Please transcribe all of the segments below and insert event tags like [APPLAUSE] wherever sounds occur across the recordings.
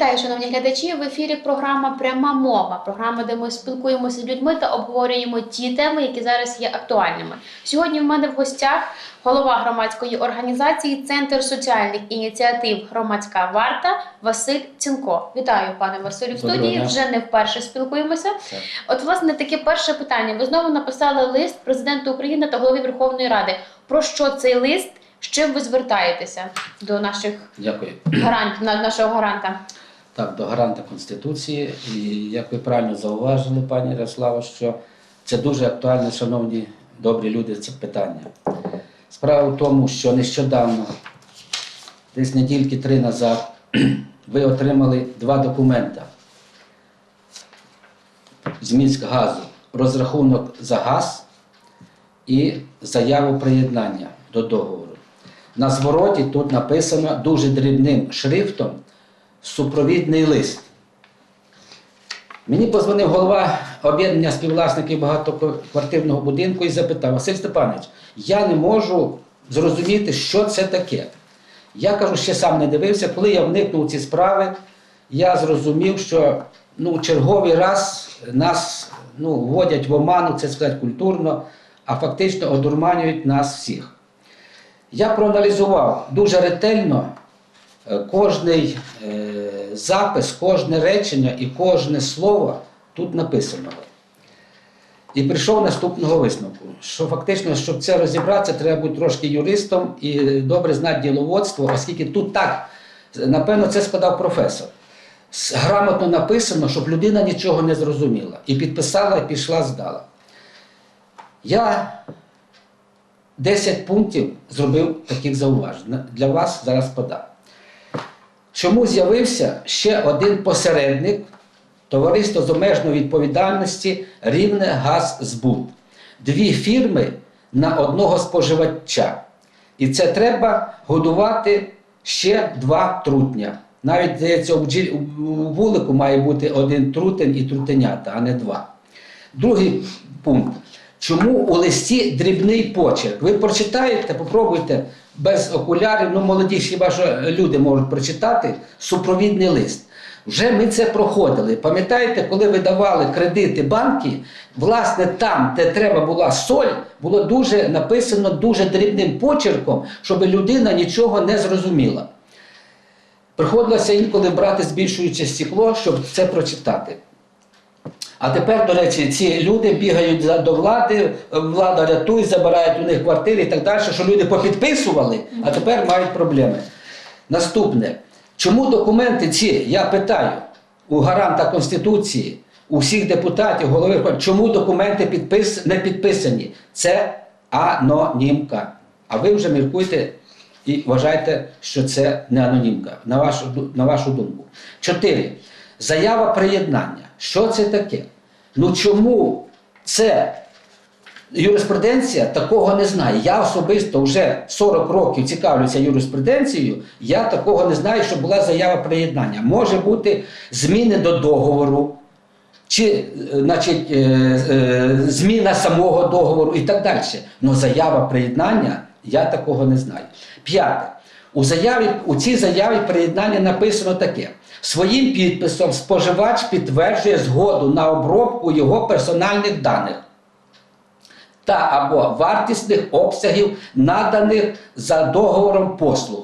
Вітаю, шановні глядачі. В ефірі програма Пряма мова. Програма, де ми спілкуємося з людьми та обговорюємо ті теми, які зараз є актуальними. Сьогодні в мене в гостях голова громадської організації Центр соціальних ініціатив Громадська варта Василь Цінко. Вітаю, пане Василю, в студії. дня. Вже не вперше спілкуємося. Так. От, власне, таке перше питання. Ви знову написали лист президенту України та голові Верховної Ради. Про що цей лист? З чим ви звертаєтеся до наших Дякую. гарант, на- нашого гаранта? Так, до гаранта Конституції. І як ви правильно зауважили, пані Ярослава, що це дуже актуальне, шановні добрі люди, це питання. Справа в тому, що нещодавно, десь недільки три назад, [CLEARS THROAT] ви отримали два документи з Міськгазу. Розрахунок за газ і заяву приєднання до договору. На звороті тут написано дуже дрібним шрифтом супровідний лист. Мені позвонив голова об'єднання співвласників багатоквартирного будинку і запитав: Василь Степанович, я не можу зрозуміти, що це таке. Я кажу, ще сам не дивився. Коли я вникнув у ці справи, я зрозумів, що ну, черговий раз нас ну, вводять в оману, це сказати культурно, а фактично одурманюють нас всіх. Я проаналізував дуже ретельно кожний е, запис, кожне речення і кожне слово тут написаного. І прийшов наступного висновку, що фактично, щоб це розібратися, треба бути трошки юристом і добре знати діловодство, оскільки тут так, напевно, це складав професор. Грамотно написано, щоб людина нічого не зрозуміла. І підписала, і пішла, здала. Я 10 пунктів зробив таких зауважень. Для вас зараз подам. Чому з'явився ще один посередник товариство з обмеженою відповідальності Рівне Газ Збут. Дві фірми на одного споживача. І це треба годувати ще два трутня. Навіть здається, у вулику має бути один трутень і трутенята, а не два. Другий пункт. Чому у листі дрібний почерк? Ви прочитаєте, попробуйте без окулярів, ну молоді хіба що люди можуть прочитати супровідний лист. Вже ми це проходили. Пам'ятаєте, коли ви давали кредити банки, власне, там, де треба була соль, було дуже написано дуже дрібним почерком, щоб людина нічого не зрозуміла. Приходилося інколи брати збільшуюче стекло, щоб це прочитати. А тепер, до речі, ці люди бігають до влади, влада рятує, забирають у них квартири і так далі, що люди попідписували, а тепер мають проблеми. Наступне. Чому документи ці, я питаю, у гаранта Конституції, у всіх депутатів, голови, чому документи підпис, не підписані? Це анонімка. А ви вже міркуєте і вважаєте, що це не анонімка, на вашу, на вашу думку. Чотири. Заява приєднання. Що це таке? Ну чому це юриспруденція такого не знає? Я особисто вже 40 років цікавлюся юриспруденцією, я такого не знаю, що була заява приєднання. Може бути зміни до договору, чи е, значить, е, е, зміна самого договору і так далі. Но заява приєднання я такого не знаю. П'яте. У, заяві, у цій заяві приєднання написано таке: своїм підписом споживач підтверджує згоду на обробку його персональних даних та або вартісних обсягів, наданих за договором послуг.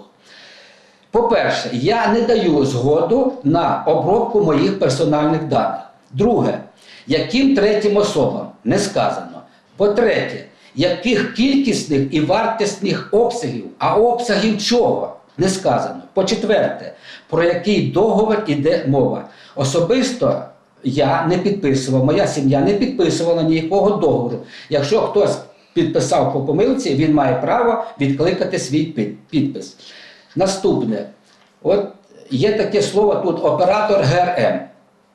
По-перше, я не даю згоду на обробку моїх персональних даних. Друге, яким третім особам не сказано. По-третє, яких кількісних і вартісних обсягів, а обсягів чого не сказано. По-четверте, про який договір іде мова. Особисто я не підписував, моя сім'я не підписувала ніякого договору. Якщо хтось підписав по помилці, він має право відкликати свій підпис. Наступне, от є таке слово тут оператор ГРМ.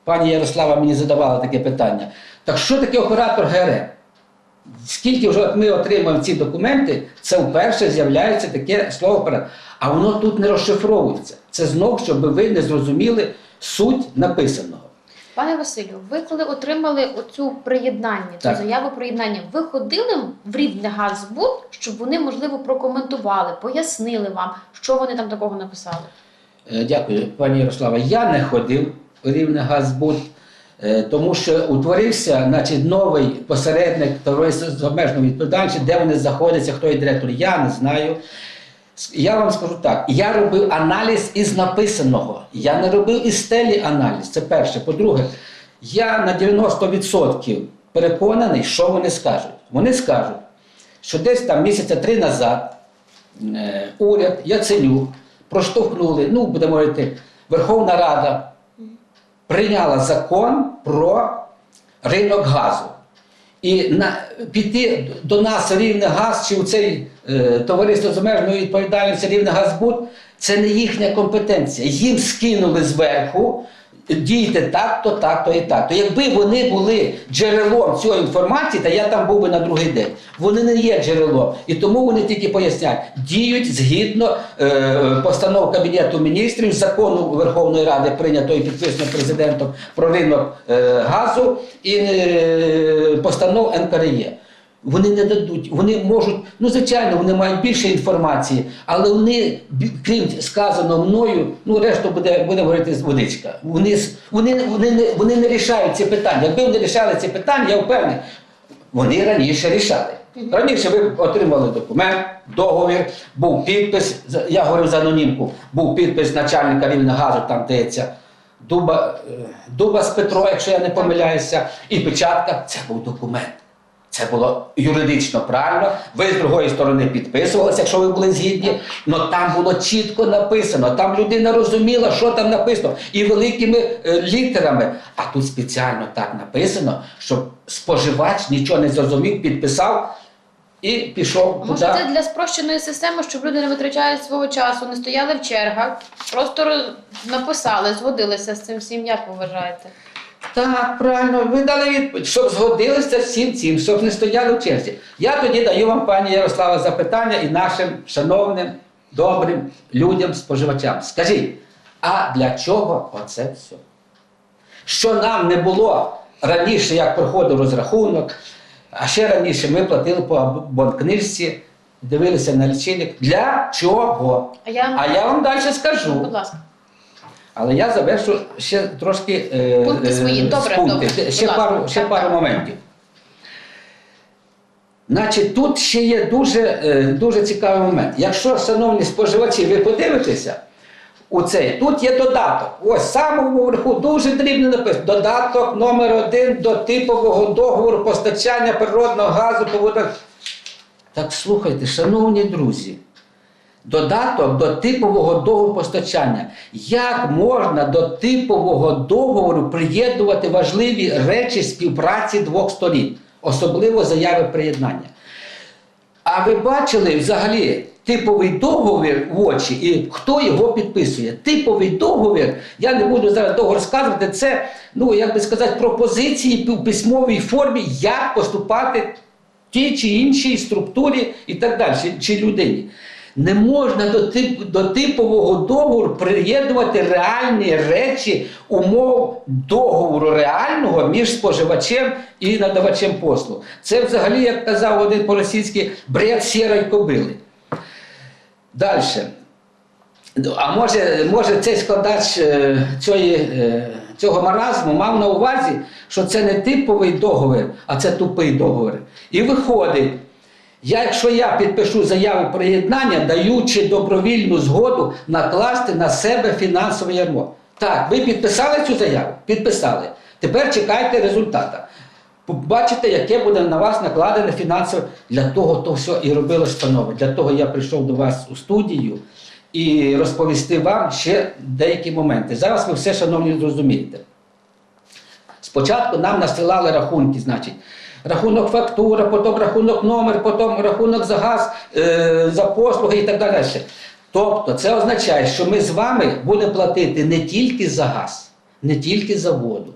Пані Ярослава мені задавала таке питання. Так що таке оператор ГРМ? Скільки вже ми отримуємо ці документи, це вперше з'являється таке слово. А воно тут не розшифровується. Це знов, щоб ви не зрозуміли суть написаного. Пане Василю, ви коли отримали оцю приєднання, цю Так. заяву приєднання, ви ходили в рідне Газбуд, щоб вони можливо прокоментували, пояснили вам, що вони там такого написали? Е, Дякую, пані Ярослава. Я не ходив у рівне Газбуд, тому що утворився значить, новий посередник товариства з обмеженою відповідальністю, де вони знаходяться, хто є директор, я не знаю. Я вам скажу так: я робив аналіз із написаного. Я не робив із стелі аналіз. Це перше. По-друге, я на 90% переконаний, що вони скажуть. Вони скажуть, що десь там місяця три назад е, уряд Яценюк проштовхнули, ну, будемо говорити, Верховна Рада прийняла закон про ринок газу. І на, піти до нас рівне газ чи у цей е, товариство з обмеженою відповідальністю рівне газбуд, це не їхня компетенція. Їм скинули зверху. Дійте так, то так, то і так. То якби вони були джерелом цієї інформації, то я там був би на другий день. Вони не є джерелом. І тому вони тільки пояснять, діють згідно е, постанов Кабінету міністрів, закону Верховної Ради, прийнятого і підписано президентом про ринок е, газу і е, постанов НКРЄ. Вони не дадуть, вони можуть, ну звичайно, вони мають більше інформації, але вони, крім сказаного мною, ну решту буде, буде говорити з водичка. Вони, вони, вони, не, вони не рішають ці питання. Якби вони рішали ці питання, я впевнений, вони раніше рішали. Раніше ви отримали документ, договір, був підпис, я говорю за анонімку, був підпис начальника Рівнегазу, там дається Дуба, е, Дуба з Петро, якщо я не помиляюся, і печатка це був документ. Це було юридично правильно. Ви з другої сторони підписувалися, якщо ви були згідні. але там було чітко написано. Там людина розуміла, що там написано, і великими е, літерами. А тут спеціально так написано, щоб споживач нічого не зрозумів, підписав і пішов. Може, це для спрощеної системи, щоб люди не витрачали свого часу, не стояли в чергах, просто роз- написали, згодилися з цим всім, як ви вважаєте? Так, правильно, ви дали відповідь, щоб згодилися всім цим, щоб не стояли в черзі. Я тоді даю вам, пані Ярослава, запитання і нашим шановним, добрим людям, споживачам. Скажіть, а для чого оце все? Що нам не було раніше, як проходив розрахунок, а ще раніше ми платили по бонкнижці, дивилися на лічильник. Для чого? А я, А я вам далі скажу. будь ласка. Але я завершу ще трошки е, Пункти е, свої. Добре, пункти. добре. Ще Будь пару, ще Так, пару так. моментів. Значить, тут ще є дуже, е, дуже цікавий момент. Якщо, шановні споживачі, ви подивитеся, у цей, тут є додаток. Ось в самому верху дуже дрібно написано. Додаток номер один до типового договору постачання природного газу по водах. Так слухайте, шановні друзі, додаток до типового договору постачання. Як можна до типового договору приєднувати важливі речі співпраці двох сторін, особливо заяви приєднання? А ви бачили взагалі типовий договір в очі і хто його підписує? Типовий договір, я не буду зараз довго розказувати, це, ну як би сказати, пропозиції в письмовій формі, як поступати тій чи іншій структурі і так далі, чи- людині. Не можна до, тип, до типового договору приєднувати реальні речі умов договору реального між споживачем і надавачем послуг. Це взагалі, як казав один по-російськи, бред сірої кобили. Далі. А може, може цей складач е, цієї, е, цього маразму мав на увазі, що це не типовий договір, а це тупий договір. І виходить, якщо я підпишу заяву про єднання, даючи добровільну згоду накласти на себе фінансове ярмо. Так, ви підписали цю заяву? Підписали. Тепер чекайте результата. Побачите, яке буде на вас накладене фінансове. Для того то все і робилось станови. Для того я прийшов до вас у студію і розповісти вам ще деякі моменти. Зараз ви все, шановні, зрозумієте. Спочатку нам насилали рахунки, значить, рахунок фактура, потім рахунок номер, потім рахунок за газ, е, за послуги і так далі. Тобто це означає, що ми з вами будемо платити не тільки за газ, не тільки за воду,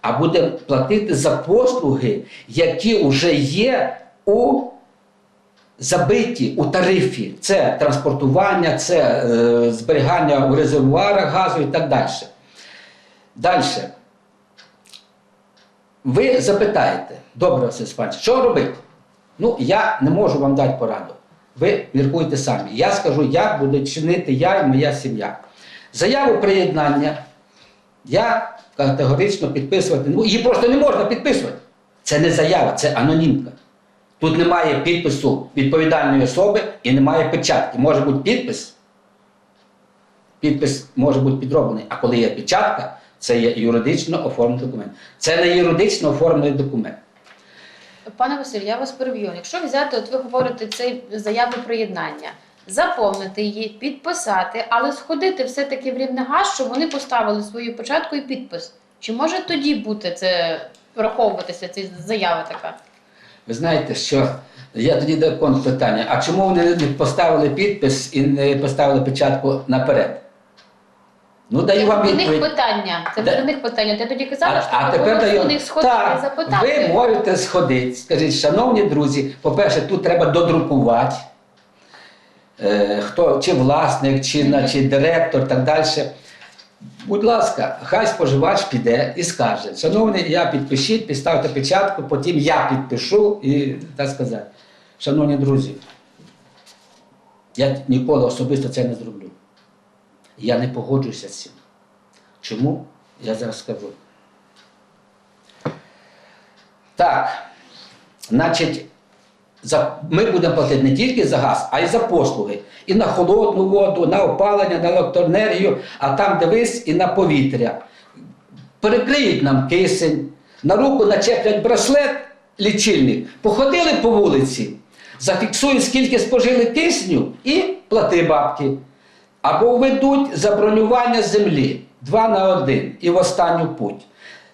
а будемо платити за послуги, які вже є у забиті у тарифі. Це транспортування, це е, зберігання у резервуарах газу і так далі. Далі. Ви запитаєте, добре, Василь Спанович, що робити? Ну, я не можу вам дати пораду. Ви міркуйте самі. Я скажу, як буде чинити я і моя сім'я. Заяву приєднання я категорично підписувати. Ну, її просто не можна підписувати. Це не заява, це анонімка. Тут немає підпису відповідальної особи і немає печатки. Може бути підпис. Підпис може бути підроблений. А коли є печатка, це є юридично оформлений документ. Це не юридично оформлений документ. Пане Василь, я вас переб'ю. Якщо взяти, от ви говорите цей заяву приєднання, заповнити її, підписати, але сходити все-таки в Рівнегаз, щоб вони поставили свою початку і підпис. Чи може тоді бути це враховуватися, ця заява така? Ви знаєте, що я тоді до контрпитання. А чому вони не поставили підпис і не поставили печатку наперед? Ну, Це даю вам до них відповідь. питання. Це Да. до них питання. Ти тоді казала, що а тепер даю. до них сходити Так, запитати. ви можете сходити. Скажіть, шановні друзі, по-перше, тут треба додрукувати. Е, хто, чи власник, чи, на- чи директор, так далі. Будь ласка, хай споживач піде і скаже, шановний, я підпишіть, підставте печатку, потім я підпишу і так сказати. Шановні друзі, я ніколи особисто це не зроблю. Я не погоджуюся з цим. Чому? Я зараз скажу. Так, значить, за, ми будемо платити не тільки за газ, а й за послуги. І на холодну воду, на опалення, на електроенергію, а там дивись і на повітря. Перекриють нам кисень, на руку начеплять браслет, лічильник, походили по вулиці, зафіксують, скільки спожили кисню, і плати бабки. Або введуть забронювання землі 2 на 1 і в останню путь.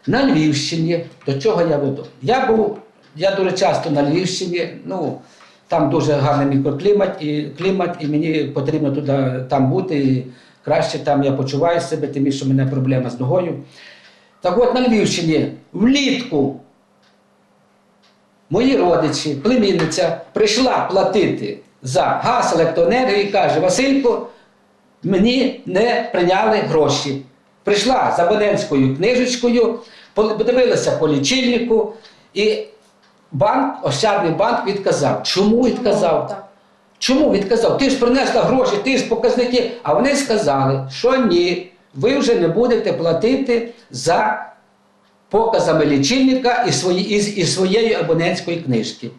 На Львівщині, до чого я веду? Я був, я дуже часто на Львівщині, ну, там дуже гарний мікроклімат і клімат, і мені потрібно туди там бути. І краще там я почуваю себе, тим більше в мене проблема з ногою. Так от на Львівщині влітку мої родичі, племінниця прийшла платити за газ, електроенергію і каже: Василько, мені не прийняли гроші. Прийшла з абонентською книжечкою, подивилася по лічильнику, і банк, Ощадний банк відказав. Чому відказав? Чому відказав? Ти ж принесла гроші, ти ж показники. А вони сказали, що ні, ви вже не будете платити за показами лічильника і, свої, і, і своєї абонентської книжки.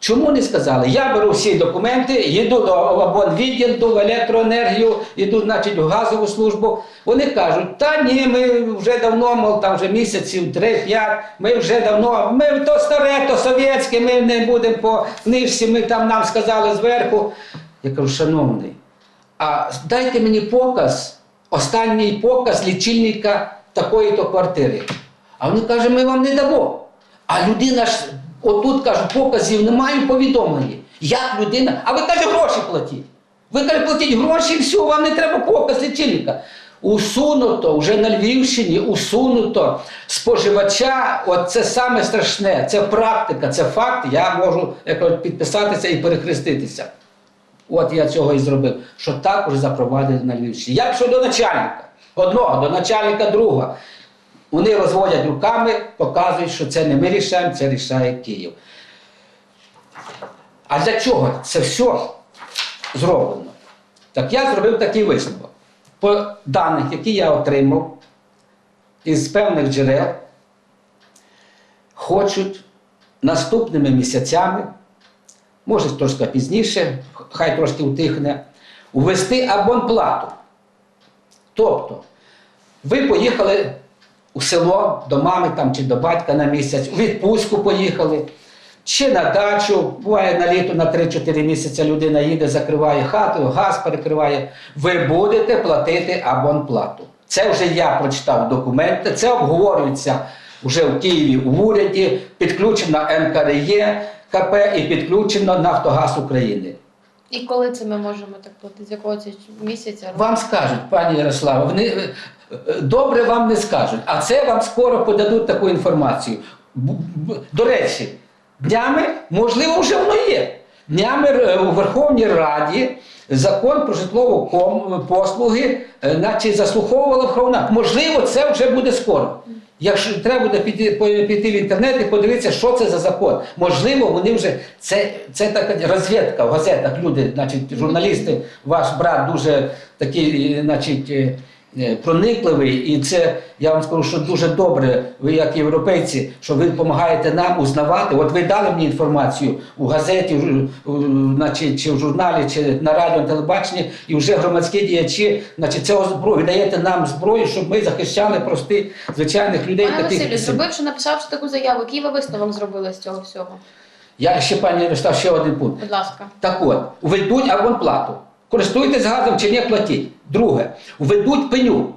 Чому не сказали? Я беру всі документи, їду до обонвідділу, в електроенергію, йду, значить, в газову службу. Вони кажуть, та ні, ми вже давно, мов там вже місяців 3-5, ми вже давно, ми то старе, то совєтське, ми не будемо по книжці, ми там нам сказали зверху. Я кажу, шановний, а дайте мені показ, останній показ лічильника такої-то квартири. А вони кажуть, ми вам не дамо. А людина ж, отут кажуть, показів немає повідомлення. Як людина? А ви каже, гроші платіть. Ви каже, платіть гроші і все, вам не треба показ лічильника. Усунуто вже на Львівщині, усунуто споживача. От це саме страшне. Це практика, це факт. Я можу як підписатися і перехреститися. От я цього і зробив, що також запровадили на Львівщині. Як щодо начальника, одного, до начальника другого. Вони розводять руками, показують, що це не ми рішаємо, це рішає Київ. А для чого це все зроблено? Так я зробив такий висновок. По даних, які я отримав із певних джерел, хочуть наступними місяцями, може трошки пізніше, хай трошки утихне, ввести абонплату. Тобто, ви поїхали у село до мами там, чи до батька на місяць, у відпустку поїхали, чи на дачу, буває на літо на 3-4 місяці людина їде, закриває хату, газ перекриває. Ви будете платити абонплату. Це вже я прочитав документи, це обговорюється вже в Києві в уряді, підключено НКРЄ, КП і підключено Нафтогаз України. І коли це ми можемо так платити? З якого це місяця? Вам скажуть, пані Ярослава, вони добре вам не скажуть, а це вам скоро подадуть таку інформацію. До речі, днями, можливо, вже воно є. Днями е, у Верховній Раді закон про житлову послуги, е, наче заслуховувала Верховна. Можливо, це вже буде скоро. Якщо треба буде піти, піти в інтернет і подивитися, що це за закон. Можливо, вони вже це, це така розвідка в газетах. Люди, значить, журналісти, ваш брат дуже такий, е, значить. Е, Проникливий, і це я вам скажу, що дуже добре, ви як європейці, що ви допомагаєте нам узнавати. От ви дали мені інформацію у газеті, значить, чи в журналі, чи на радіо, на телебаченні, і вже громадські діячі, значить, цього зброю, ви даєте нам зброю, щоб ми захищали простих звичайних людей. Пане таких, Василю, зробивши, написавши таку заяву, який ви висновок зробили з цього всього? Я ще пані Ярослав, ще один пункт. Будь ласка. Так от, введуть абонплату. Користуєтесь газом чи ні, платіть. Друге, введуть пеню.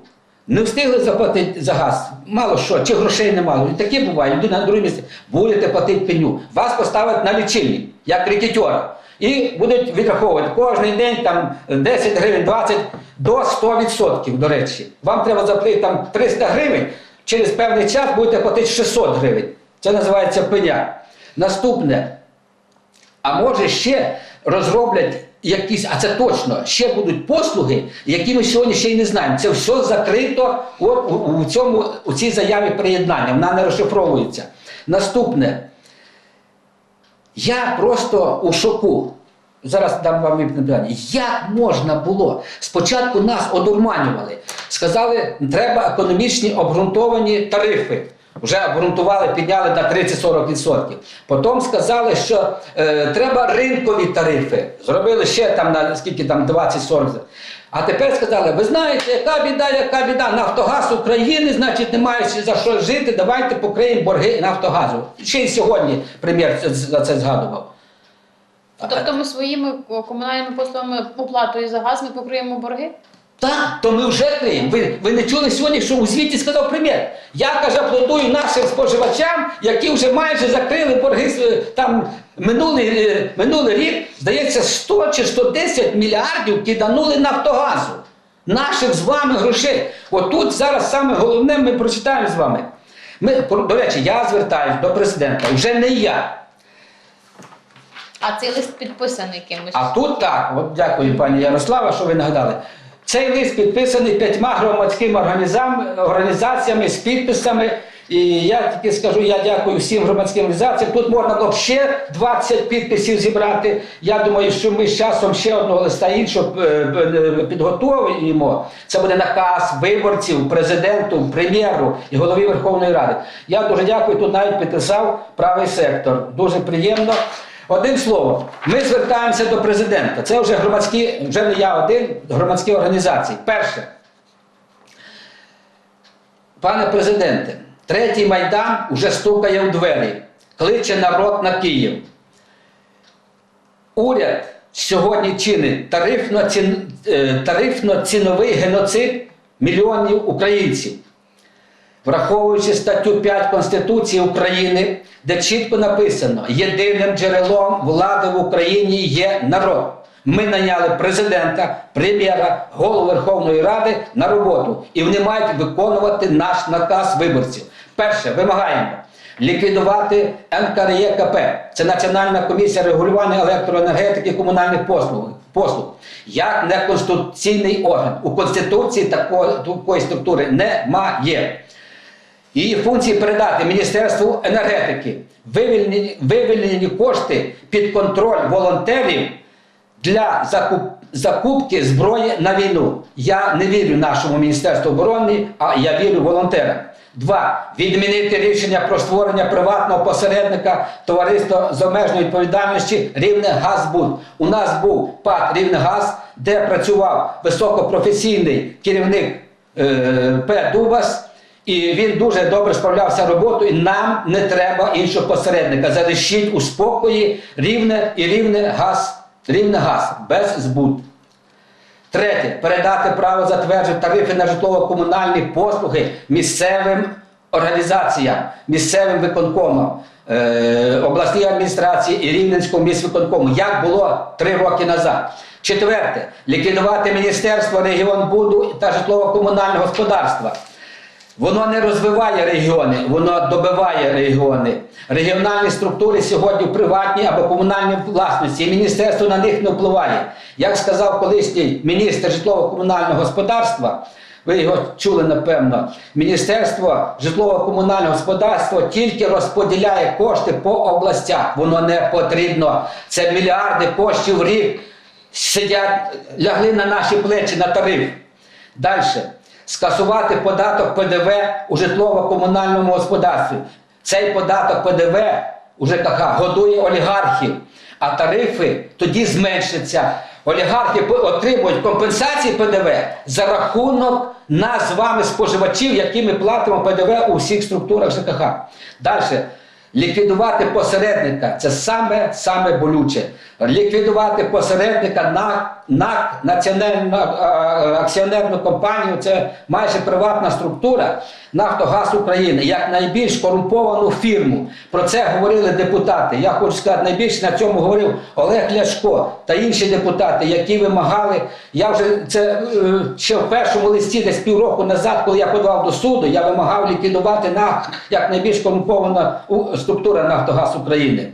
Не встигли заплатити за газ, мало що, чи грошей не мало. І таке буває, людина на друге місце. Будете платити пеню. Вас поставять на лічильник, як рекетера. І будуть відраховувати кожен день там 10 гривень, 20 до 100%, до речі. Вам треба заплатити там 300 гривень, через певний час будете платити 600 гривень. Це називається пеня. Наступне. А може ще розроблять якісь, а це точно, ще будуть послуги, які ми сьогодні ще й не знаємо. Це все закрито от у, у, цьому, у цій заяві приєднання, вона не розшифровується. Наступне. Я просто у шоку. Зараз дам вам питання. Як можна було? Спочатку нас одурманювали. Сказали, треба економічні обґрунтовані тарифи. Вже обґрунтували, підняли на 30-40%. Потім сказали, що е, треба ринкові тарифи. Зробили ще там на скільки там 20-40%. А тепер сказали, ви знаєте, яка біда, яка біда, Нафтогаз України, значить, немає ще за що жити, давайте покриємо борги Нафтогазу. Ще й сьогодні прем'єр за це згадував. Тобто ми своїми комунальними послугами оплатою за газ ми покриємо борги? Так, то ми вже криємо. Ви, ви не чули сьогодні, що у звіті сказав прем'єр. Я каже, аплодую нашим споживачам, які вже майже закрили борги там минулий, е, минулий рік, здається, 100 чи 110 мільярдів киданули Нафтогазу. Наших з вами грошей. Отут зараз саме головне ми прочитаємо з вами. Ми, до речі, я звертаюся до президента, вже не я. А цей лист підписаний кимось. А тут так, от дякую пані Ярослава, що ви нагадали. Цей лист підписаний п'ятьма громадськими організаціями з підписами. І я тільки скажу, я дякую всім громадським організаціям. Тут можна було б ще 20 підписів зібрати. Я думаю, що ми з часом ще одного листа іншого е, е, підготуємо. Це буде наказ виборців, президенту, прем'єру і голові Верховної Ради. Я дуже дякую. Тут навіть підписав правий сектор. Дуже приємно. Одним словом, ми звертаємося до президента. Це вже громадські, вже не я один, громадські організації. Перше, пане президенте, третій майдан уже стукає в двері, кличе народ на Київ. Уряд сьогодні чинить е, тарифно-ціновий геноцид мільйонів українців враховуючи статтю 5 Конституції України, де чітко написано: єдиним джерелом влади в Україні є народ. Ми наняли президента, прем'єра, голову Верховної Ради на роботу, і вони мають виконувати наш наказ виборців. Перше, вимагаємо ліквідувати НКРЄКП. Це Національна комісія регулювання електроенергетики і комунальних послуг. послуг. Як неконституційний орган. У Конституції такої, такої структури немає. Її функції передати Міністерству енергетики, вивільнені, вивільнені кошти під контроль волонтерів для закуп, закупки зброї на війну. Я не вірю нашому Міністерству оборони, а я вірю волонтерам. Два. Відмінити рішення про створення приватного посередника товариства з обмеженою відповідальності Рівне Газбуд. У нас був ПАД Рівне Газ, де працював високопрофесійний керівник е, П. Дубас. І він дуже добре справлявся роботою. І нам не треба іншого посередника. Залишіть у спокої рівне і рівне газ, рівне газ без збут. Третє. Передати право затверджувати тарифи на житлово-комунальні послуги місцевим організаціям, місцевим виконкомам, е, обласній адміністрації і Рівненському міськвиконкому, як було три роки назад. Четверте. Ліквідувати Міністерство регіонбуду та житлово-комунального господарства. Воно не розвиває регіони, воно добиває регіони. Регіональні структури сьогодні в приватній або комунальній власності, і міністерство на них не впливає. Як сказав колишній міністр житлово-комунального господарства, ви його чули напевно, Міністерство житлово-комунального господарства тільки розподіляє кошти по областях. Воно не потрібно. Це мільярди коштів в рік сидять, лягли на наші плечі на тариф. Далі. Скасувати податок ПДВ у житлово-комунальному господарстві. Цей податок ПДВ у ЖКХ годує олігархів, а тарифи тоді зменшаться. Олігархи отримують компенсації ПДВ за рахунок нас з вами, споживачів, які ми платимо ПДВ у всіх структурах ЖКХ. Далі. Ліквідувати посередника це саме саме болюче. Ліквідувати посередника на НАК, національну а, а, акціонерну компанію, це майже приватна структура Нафтогаз України, як найбільш корумповану фірму. Про це говорили депутати. Я хочу сказати, найбільше на цьому говорив Олег Ляшко та інші депутати, які вимагали. Я вже це е, ще в першому листі, десь півроку назад, коли я подавав до суду, я вимагав ліквідувати НАК як найбільш корумпована структура Нафтогаз України.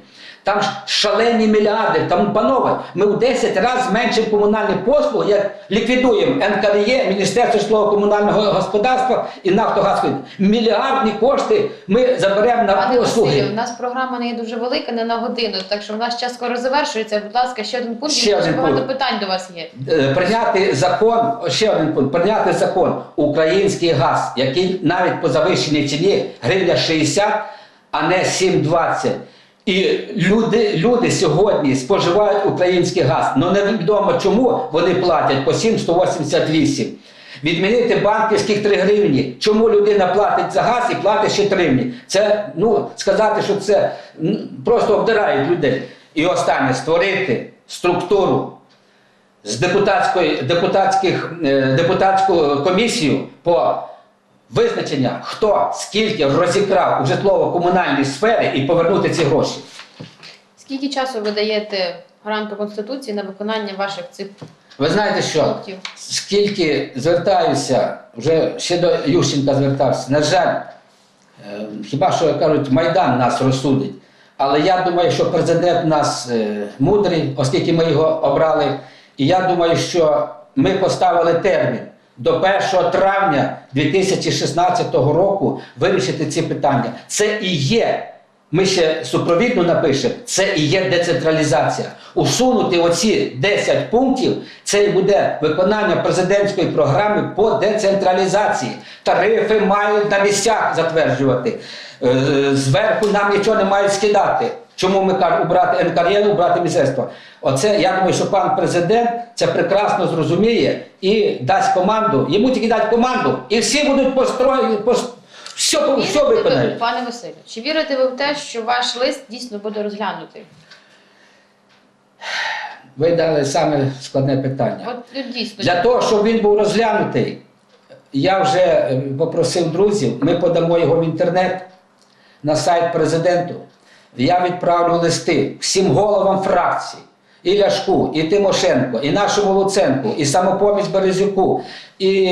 Там ж шалені мільярди. Там, панове, ми в 10 разів зменшимо комунальні послуги, як ліквідуємо НКРЄ, Міністерство житлово-комунального господарства і Нафтогаз. Мільярдні кошти ми заберемо на Пане послуги. Василю, у нас програма не є дуже велика, не на годину, так що в нас час скоро завершується. Будь ласка, ще один пункт. Ще дуже один багато пункт. питань до вас є. Е, Прийняти закон, ще один пункт, прийняти закон український газ, який навіть по завищеній ціні гривня 60, а не 7,20. І люди, люди сьогодні споживають український газ. але невідомо чому вони платять по 7,188. Відмінити банківських 3 гривні. Чому людина платить за газ і платить ще 3 гривні? Це ну, сказати, що це просто обдирають людей. І останнє створити структуру з депутатської депутатських е, депутатську комісію по визначення, хто скільки розікрав у житлово-комунальній сфері і повернути ці гроші. Скільки часу ви даєте гаранту Конституції на виконання ваших цих Ви знаєте що? Скільки звертаюся, вже ще до Ющенка звертався. На жаль, е, хіба що кажуть, Майдан нас розсудить. Але я думаю, що президент нас е, мудрий, оскільки ми його обрали. І я думаю, що ми поставили термін до 1 травня 2016 року вирішити ці питання. Це і є. Ми ще супровідно напишемо, це і є децентралізація. Усунути оці 10 пунктів, це і буде виконання президентської програми по децентралізації. Тарифи мають на місцях затверджувати. Е, Зверху нам нічого не мають скидати. Чому ми кажемо убрати НКРЄ, убрати міністерство? Оце я думаю, що пан президент це прекрасно зрозуміє і дасть команду. Йому тільки дати команду, і всі будуть построєні, пос... все, все Вірите ви, пане Василю, чи вірите ви в те, що ваш лист дійсно буде розглянутий? Ви дали саме складне питання. От ну, дійсно. Для того, щоб він був розглянутий, я вже е, попросив друзів, ми подамо його в інтернет на сайт президенту. Я відправлю листи всім головам фракцій. І Ляшку, і Тимошенко, і нашому Луценку, і самопоміч Березюку, і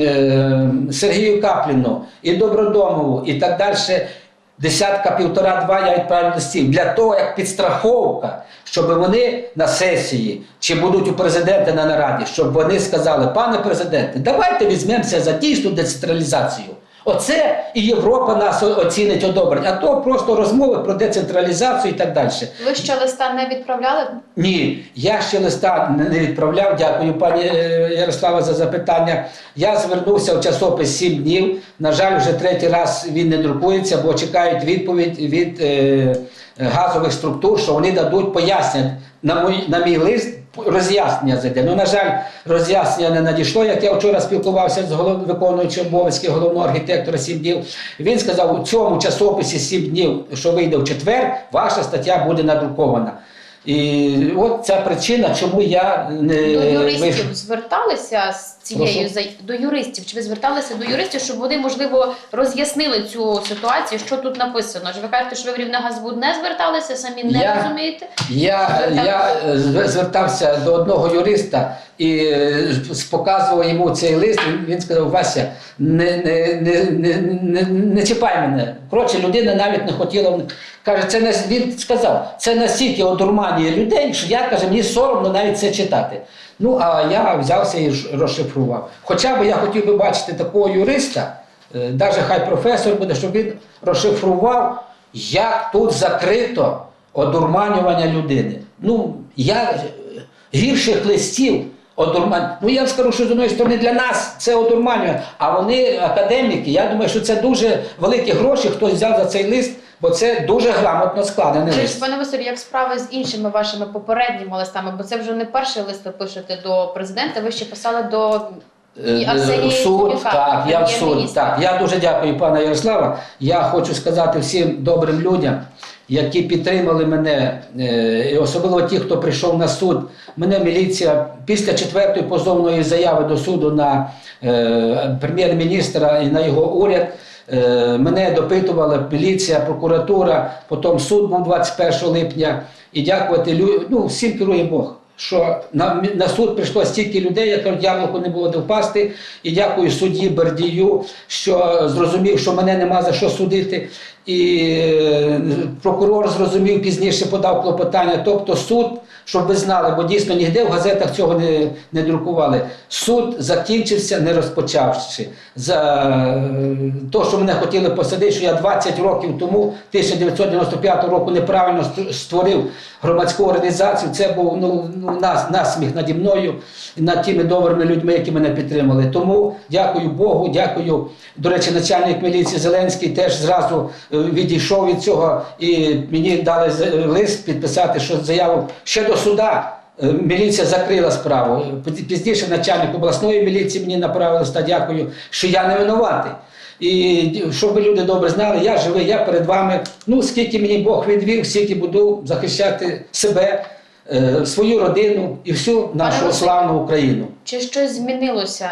е, Сергію Капліну, і Добродомову, і так далі. Десятка, півтора-два я відправлю листів для того, як підстраховка, щоб вони на сесії чи будуть у президента на нараді, щоб вони сказали, пане президенте, давайте візьмемося за дійсну децентралізацію. Оце і Європа нас оцінить одобрить, а то просто розмови про децентралізацію і так далі. Ви ще листа не відправляли? Ні, я ще листа не відправляв. Дякую, пані е, Ярослава, за запитання. Я звернувся в часопис 7 днів. На жаль, вже третій раз він не друкується, бо чекають відповідь від е, газових структур, що вони дадуть пояснення на мій, на мій лист. Роз'яснення зайде. Ну, на жаль, роз'яснення не надійшло. Як я вчора спілкувався з голов... виконуючим обов'язки головного архітектора «Сім днів. Він сказав, у цьому часописі «Сім днів, що вийде в четвер, ваша стаття буде надрукована. І от ця причина, чому я не До юристів вийшов. зверталися з цією Прошу? до юристів. Чи ви зверталися до юристів, щоб вони можливо роз'яснили цю ситуацію, що тут написано? Ж ви кажете, що ви в Рівнегазбуд не зверталися, самі не Я- розумієте? Я, я е, звертався до одного юриста і е, показував йому цей лист. Він, сказав: Вася, не, не, не, не, не, не чіпай мене. Коротше, людина навіть не хотіла. Каже, це не він сказав, це настільки одурманює людей, що я каже, мені соромно навіть це читати. Ну а я взявся і розшифрував. Хоча б я хотів би бачити такого юриста, навіть хай професор буде, щоб він розшифрував, як тут закрито одурманювання людини. Ну, я е, гірших листів одурман... Ну я скажу, що з одної сторони для нас це одурманювання, а вони академіки. Я думаю, що це дуже великі гроші, хтось взяв за цей лист, бо це дуже грамотно складений Чи лист. пане Василю, як справи з іншими вашими попередніми листами? Бо це вже не перший лист ви пишете до президента. Ви ще писали до Е, Арсенія суд, так, я в суд. Так, я дуже дякую, пана Ярослава. Я хочу сказати всім добрим людям, які підтримали мене, е, і особливо ті, хто прийшов на суд. Мене міліція після четвертої позовної заяви до суду на е, прем'єр-міністра і на його уряд. Е, Мене допитувала міліція, прокуратура, потім суд був 21 липня. І дякувати людям, ну, всім керує Бог що на, на суд прийшло стільки людей, як яблуку не було де впасти. І дякую судді Бердію, що зрозумів, що мене нема за що судити. І е, прокурор зрозумів пізніше, подав клопотання. Тобто суд, щоб ви знали, бо дійсно ніде в газетах цього не, не друкували. Суд закінчився, не розпочавши. За те, що мене хотіли посадити, що я 20 років тому, 1995 року, неправильно ст- створив громадську організацію. Це був ну, ну, нас, насміх наді мною над тими добрими людьми, які мене підтримали. Тому дякую Богу, дякую. До речі, начальник міліції Зеленський теж зразу е, відійшов від цього і мені дали лист підписати, що заяву ще до суда. Е, Міліція закрила справу. Пізніше начальник обласної міліції мені направив листа, дякую, що я не винуватий. І щоб люди добре знали, я живий, я перед вами. Ну, скільки мені Бог відвів, стільки буду захищати себе, е, свою родину і всю нашу славну Україну. чи щось змінилося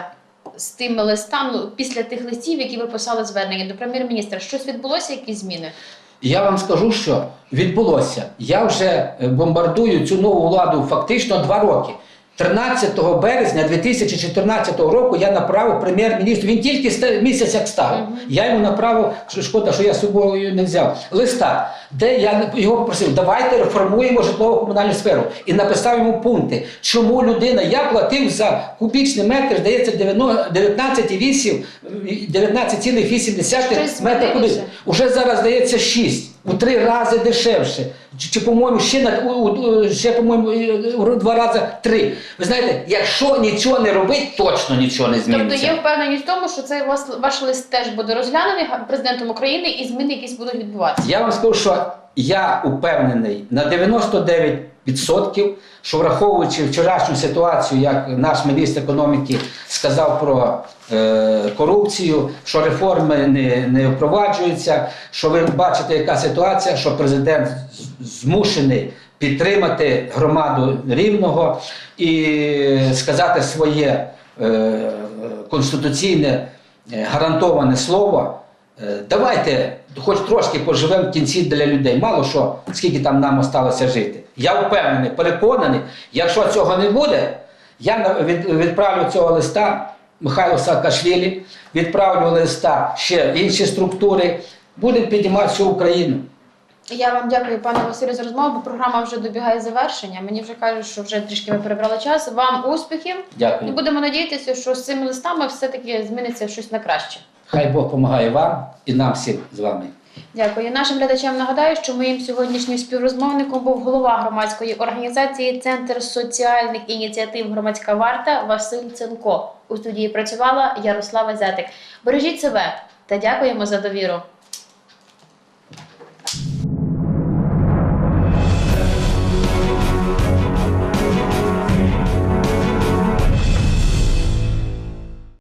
з тими листами ну, після тих листів, які ви писали звернення до прем'єр-міністра? Щось відбулося, якісь зміни? Я вам скажу, що відбулося. Я вже е, бомбардую цю нову владу фактично два роки. 13 березня 2014 року я направив прем'єр-міністру. Він тільки місяць як став. Я йому направив, що шкода, що я з собою не взяв. Листа, де я його попросив, давайте реформуємо житлово-комунальну сферу. І написав йому пункти, чому людина, я платив за кубічний метр, здається, 19,8 19,8 Щось метра змінилося? Уже зараз здається 6, у три рази дешевше. Чи, чи по-моєму, ще на у, у, ще, по-моєму, два рази три. Ви знаєте, якщо нічого не робить, точно нічого не Тобто є впевненість в тому, що цей ваш, ваш лист теж буде розглянений президентом України і зміни якісь будуть відбуватися. Я вам скажу, що я упевнений на 99%, що враховуючи вчорашню ситуацію, як наш міністр економіки сказав про корупцію, що реформи не, не впроваджуються, що ви бачите, яка ситуація, що президент змушений підтримати громаду рівного і сказати своє е, конституційне е, гарантоване слово. Е, Давайте хоч трошки поживемо в кінці для людей. Мало що, скільки там нам осталося жити. Я впевнений, переконаний, якщо цього не буде, я відправлю цього листа Михайло Саакашвілі, відправлю листа ще інші структури, будемо піднімати всю Україну. Я вам дякую, пане Василю, за розмову, бо програма вже добігає завершення. Мені вже кажуть, що вже трішки ми перебрали час. Вам успіхів і будемо надіятися, що з цими листами все-таки зміниться щось на краще. Хай Бог допомагає вам і нам всім з вами. Дякую. Нашим глядачам нагадаю, що моїм сьогоднішнім співрозмовником був голова громадської організації Центр соціальних ініціатив Громадська варта Василь Ценко. У студії працювала Ярослава Зятик. Бережіть себе та дякуємо за довіру.